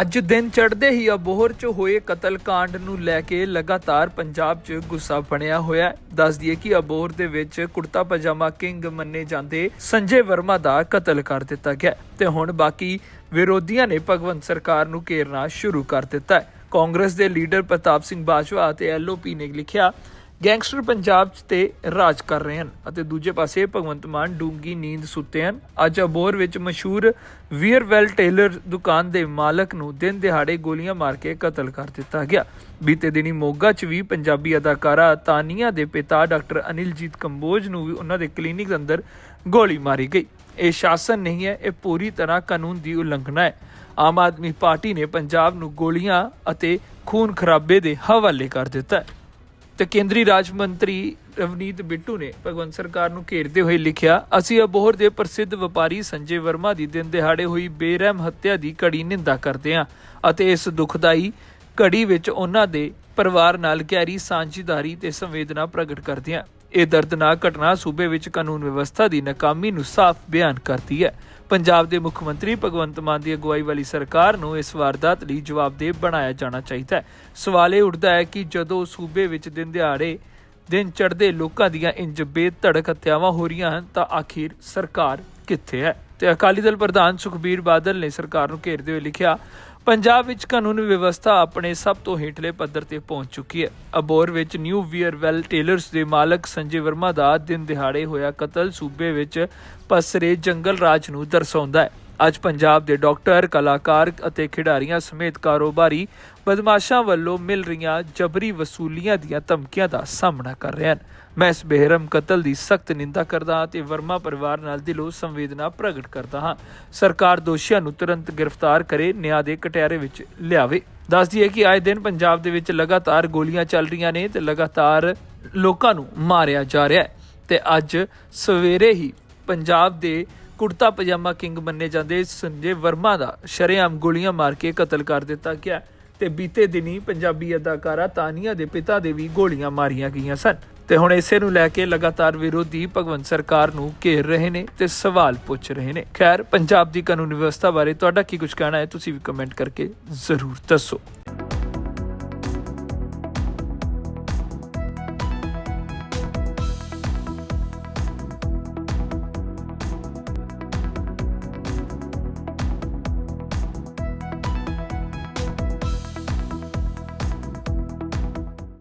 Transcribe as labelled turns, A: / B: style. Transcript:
A: ਅੱਜ ਦਿਨ ਚੜ੍ਹਦੇ ਹੀ ਅਬੋਹਰ 'ਚ ਹੋਏ ਕਤਲकांड ਨੂੰ ਲੈ ਕੇ ਲਗਾਤਾਰ ਪੰਜਾਬ 'ਚ ਗੁੱਸਾ ਬਣਿਆ ਹੋਇਆ ਹੈ। ਦੱਸ ਦਈਏ ਕਿ ਅਬੋਹਰ ਦੇ ਵਿੱਚ ਕੁੜਤਾ ਪਜਾਮਾ ਕਿੰਗ ਮੰਨੇ ਜਾਂਦੇ ਸੰਜੇ ਵਰਮਾ ਦਾ ਕਤਲ ਕਰ ਦਿੱਤਾ ਗਿਆ ਤੇ ਹੁਣ ਬਾਕੀ ਵਿਰੋਧੀਆਂ ਨੇ ਭਗਵੰਤ ਸਰਕਾਰ ਨੂੰ ਘੇਰਨਾ ਸ਼ੁਰੂ ਕਰ ਦਿੱਤਾ ਹੈ। ਕਾਂਗਰਸ ਦੇ ਲੀਡਰ ਪ੍ਰਤਾਪ ਸਿੰਘ ਬਾਜਵਾ ਅਤੇ ਐਲਓਪੀ ਨੇ ਲਿਖਿਆ ਗੈਂਗਸਟਰ ਪੰਜਾਬ 'ਚ ਤੇ ਰਾਜ ਕਰ ਰਹੇ ਹਨ ਅਤੇ ਦੂਜੇ ਪਾਸੇ ਭਗਵੰਤ ਮਾਨ ਡੂੰਗੀ ਨੀਂਦ ਸੁੱਤੇ ਹਨ। ਅੱਜ ਅਬੋਰ ਵਿੱਚ ਮਸ਼ਹੂਰ ਵੀਅਰਵੈਲ ਟੇਲਰ ਦੁਕਾਨ ਦੇ ਮਾਲਕ ਨੂੰ ਦਿਨ ਦਿਹਾੜੇ ਗੋਲੀਆਂ ਮਾਰ ਕੇ ਕਤਲ ਕਰ ਦਿੱਤਾ ਗਿਆ। ਬੀਤੇ ਦਿਨੀ ਮੋਗਾ 'ਚ ਵੀ ਪੰਜਾਬੀ ਅਦਾਕਾਰਾ ਤਾਨੀਆ ਦੇ ਪਿਤਾ ਡਾਕਟਰ ਅਨਿਲਜੀਤ ਕੰਬੋਜ ਨੂੰ ਵੀ ਉਹਨਾਂ ਦੇ ਕਲੀਨਿਕ ਅੰਦਰ ਗੋਲੀ ਮਾਰੀ ਗਈ। ਇਹ ਸ਼ਾਸਨ ਨਹੀਂ ਹੈ, ਇਹ ਪੂਰੀ ਤਰ੍ਹਾਂ ਕਾਨੂੰਨ ਦੀ ਉਲੰਘਣਾ ਹੈ। ਆਮ ਆਦਮੀ ਪਾਰਟੀ ਨੇ ਪੰਜਾਬ ਨੂੰ ਗੋਲੀਆਂ ਅਤੇ ਖੂਨ ਖਰਾਬੇ ਦੇ ਹਵਾਲੇ ਕਰ ਦਿੱਤਾ ਹੈ। ਤੇ ਕੇਂਦਰੀ ਰਾਜ ਮੰਤਰੀ ਰਵਨੀਤ ਬਿੱਟੂ ਨੇ ਭਗਵੰਤ ਸਰਕਾਰ ਨੂੰ ਘੇਰਦੇ ਹੋਏ ਲਿਖਿਆ, ਅਸੀਂ ਅਬੋਹਰ ਦੇ ਪ੍ਰਸਿੱਧ ਵਪਾਰੀ ਸੰਜੇ ਵਰਮਾ ਦੀ ਦਿਨ ਦਿਹਾੜੇ ਹੋਈ ਬੇਰਹਿਮ ਹੱਤਿਆ ਦੀ ਕੜੀ ਨਿੰਦਾ ਕਰਦੇ ਹਾਂ ਅਤੇ ਇਸ ਦੁਖਦਾਈ ਘੜੀ ਵਿੱਚ ਉਹਨਾਂ ਦੇ ਪਰਿਵਾਰ ਨਾਲ ਗਹਿਰੀ ਸਾਂਝੀਦਾਰੀ ਤੇ ਸੰਵੇਦਨਾ ਪ੍ਰਗਟ ਕਰਦੇ ਹਾਂ। ਇਹ ਦਰਦਨਾਕ ਘਟਨਾ ਸੂਬੇ ਵਿੱਚ ਕਾਨੂੰਨ ਵਿਵਸਥਾ ਦੀ ਨਾਕਾਮੀ ਨੂੰ ਸਾਫ਼ ਬਿਆਨ ਕਰਦੀ ਹੈ। ਪੰਜਾਬ ਦੇ ਮੁੱਖ ਮੰਤਰੀ ਭਗਵੰਤ ਮਾਨ ਦੀ ਅਗਵਾਈ ਵਾਲੀ ਸਰਕਾਰ ਨੂੰ ਇਸ ਵਾਰਦਾਤ ਲਈ ਜਵਾਬਦੇਹ ਬਣਾਇਆ ਜਾਣਾ ਚਾਹੀਦਾ ਹੈ। ਸਵਾਲ ਇਹ ਉੱਠਦਾ ਹੈ ਕਿ ਜਦੋਂ ਸੂਬੇ ਵਿੱਚ ਦਿਨ ਦਿਹਾੜੇ, ਦਿਨ ਚੜ੍ਹਦੇ ਲੋਕਾਂ ਦੀਆਂ ਇੰਜ ਬੇਧੜਕ ਹੱਤਿਆਵਾਂ ਹੋ ਰਹੀਆਂ ਹਨ, ਤਾਂ ਆਖਿਰ ਸਰਕਾਰ ਕਿੱਥੇ ਹੈ? ਤੇ ਅਕਾਲੀ ਦਲ ਪ੍ਰਧਾਨ ਸੁਖਬੀਰ ਬਾਦਲ ਨੇ ਸਰਕਾਰ ਨੂੰ ਘੇਰਦੇ ਹੋਏ ਲਿਖਿਆ, ਪੰਜਾਬ ਵਿੱਚ ਕਾਨੂੰਨ ਵਿਵਸਥਾ ਆਪਣੇ ਸਭ ਤੋਂ ਹੇਠਲੇ ਪੱਧਰ ਤੇ ਪਹੁੰਚ ਚੁੱਕੀ ਹੈ। ਅਬੋਰ ਵਿੱਚ ਨਿਊ ਵੀਅਰਵੈਲ ਟੇਲਰਸ ਦੇ ਮਾਲਕ ਸੰਜੇ ਵਰਮਾ ਦਾ ਦਿਨ ਦਿਹਾੜੇ ਹੋਇਆ ਕਤਲ ਸੂਬੇ ਵਿੱਚ ਪਸਰੇ ਜੰਗਲ ਰਾਜ ਨੂੰ ਦਰਸਾਉਂਦਾ ਹੈ। ਅੱਜ ਪੰਜਾਬ ਦੇ ਡਾਕਟਰ, ਕਲਾਕਾਰ ਅਤੇ ਖਿਡਾਰੀਆਂ ਸਮੇਤ ਕਾਰੋਬਾਰੀ ਬਦਮਾਸ਼ਾਂ ਵੱਲੋਂ ਮਿਲ ਰਹੀਆਂ ਜਬਰੀ ਵਸੂਲੀਆਂ ਦੀਆਂ ਧਮਕੀਆਂ ਦਾ ਸਾਹਮਣਾ ਕਰ ਰਹੇ ਹਨ। ਮੈਂ ਇਸ ਬੇਰਮ ਕਤਲ ਦੀ ਸਖਤ ਨਿੰਦਾ ਕਰਦਾ ਹਾਂ ਤੇ ਵਰਮਾ ਪਰਿਵਾਰ ਨਾਲ ਦਿਲੋਂ ਸੰਵੇਦਨਾ ਪ੍ਰਗਟ ਕਰਦਾ ਹਾਂ। ਸਰਕਾਰ ਦੋਸ਼ੀਆਂ ਨੂੰ ਤੁਰੰਤ ਗ੍ਰਿਫਤਾਰ ਕਰੇ, ਨਿਆਂ ਦੇ ਕਟਿਆਰੇ ਵਿੱਚ ਲਿਆਵੇ। ਦੱਸ ਦਈਏ ਕਿ ਆਏ ਦਿਨ ਪੰਜਾਬ ਦੇ ਵਿੱਚ ਲਗਾਤਾਰ ਗੋਲੀਆਂ ਚੱਲ ਰਹੀਆਂ ਨੇ ਤੇ ਲਗਾਤਾਰ ਲੋਕਾਂ ਨੂੰ ਮਾਰਿਆ ਜਾ ਰਿਹਾ ਹੈ ਤੇ ਅੱਜ ਸਵੇਰੇ ਹੀ ਪੰਜਾਬ ਦੇ ਕੁੜਤਾ ਪਜਾਮਾ ਕਿੰਗ ਮੰਨੇ ਜਾਂਦੇ। ਸੰਜੇ ਵਰਮਾ ਦਾ ਸ਼ਰੇਆਮ ਗੋਲੀਆਂ ਮਾਰ ਕੇ ਕਤਲ ਕਰ ਦਿੱਤਾ ਗਿਆ। ਤੇ ਬੀਤੇ ਦਿਨੀ ਪੰਜਾਬੀ ਅਦਾਕਾਰਾ ਤਾਨੀਆ ਦੇ ਪਿਤਾ ਦੇ ਵੀ ਗੋਲੀਆਂ ਮਾਰੀਆਂ ਗਈਆਂ ਸਨ। ਤੇ ਹੁਣ ਇਸੇ ਨੂੰ ਲੈ ਕੇ ਲਗਾਤਾਰ ਵਿਰੋਧੀ ਭਗਵੰਤ ਸਰਕਾਰ ਨੂੰ ਘੇਰ ਰਹੇ ਨੇ ਤੇ ਸਵਾਲ ਪੁੱਛ ਰਹੇ ਨੇ। ਖੈਰ, ਪੰਜਾਬ ਦੀ ਕਾਨੂੰਨ ਵਿਵਸਥਾ ਬਾਰੇ ਤੁਹਾਡਾ ਕੀ ਕੁਝ ਕਹਿਣਾ ਹੈ, ਤੁਸੀਂ ਵੀ ਕਮੈਂਟ ਕਰਕੇ ਜ਼ਰੂਰ ਦੱਸੋ।